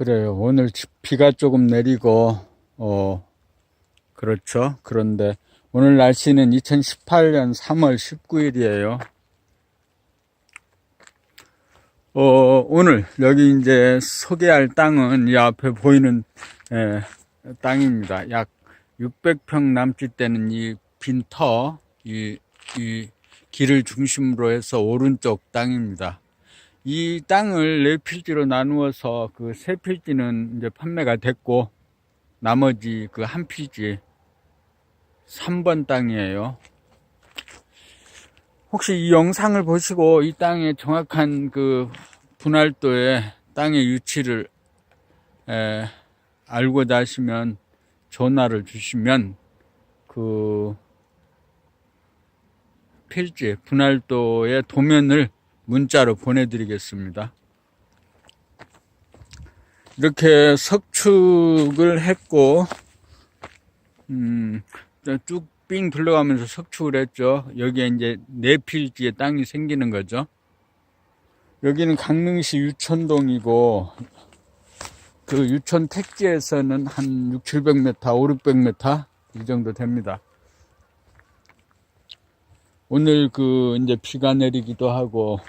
그래요. 오늘 지- 비가 조금 내리고, 어, 그렇죠. 그런데 오늘 날씨는 2018년 3월 19일이에요. 어, 오늘 여기 이제 소개할 땅은 이 앞에 보이는 예, 땅입니다. 약 600평 남짓 되는 이 빈 터, 이, 이 길을 중심으로 해서 오른쪽 땅입니다. 이 땅을 네 필지로 나누어서 그 세 필지는 이제 판매가 됐고 나머지 그 한 필지 3번 땅이에요. 혹시 이 영상을 보시고 이 땅의 정확한 그 분할도의 땅의 위치를 에, 알고자 하시면 전화를 주시면 그 필지 분할도의 도면을 문자로 보내드리겠습니다. 이렇게 석축을 했고, 음, 쭉삥 둘러가면서 석축을 했죠. 여기에 이제 네 필지의 땅이 생기는 거죠. 여기는 강릉시 유천동이고, 그 유천 택지에서는 한 6, 700m, 5, 600m 이 정도 됩니다. 오늘 그 이제 비가 내리기도 하고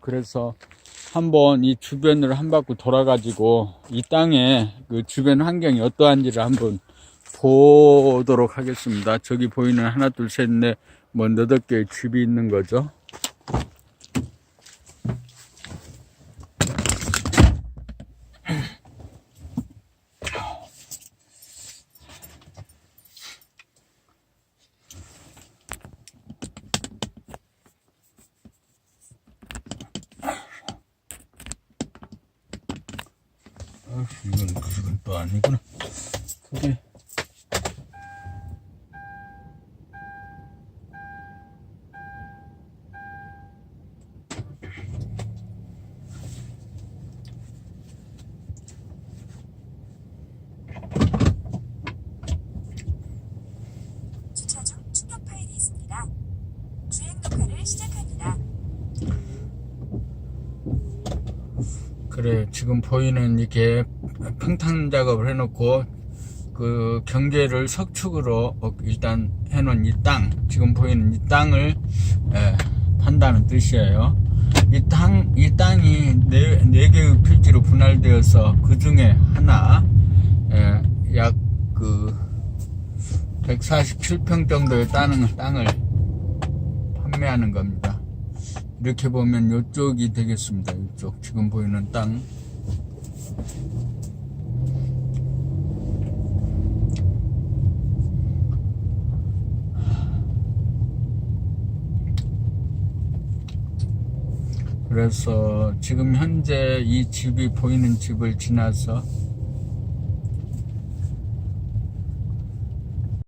그래서 한번 이 주변을 한 바퀴 돌아가지고 이 땅에 그 주변 환경이 어떠한지를 한번 보도록 하겠습니다. 저기 보이는 하나 둘 셋 넷뭐 너덟 개의 집이 있는 거죠. 아, 이건 그건 또아니구나. 그게 주차 중 충격 파일이 있습니다. 주행 녹화를 시작합니다. 그래 지금 보이는 이게 평탄 작업을 해놓고 그 경계를 석축으로 어, 일단 해놓은 이 땅 지금 보이는 이 땅을 예, 판다는 뜻이에요. 이 땅, 이 땅이 네, 네 개의 필지로 분할되어서 그 중에 하나, 예, 약그 147평 정도의 땅을 판매하는 겁니다. 이렇게 보면 이쪽이 되겠습니다. 이쪽 지금 보이는 땅. 그래서 지금 현재 이 집이 보이는 집을 지나서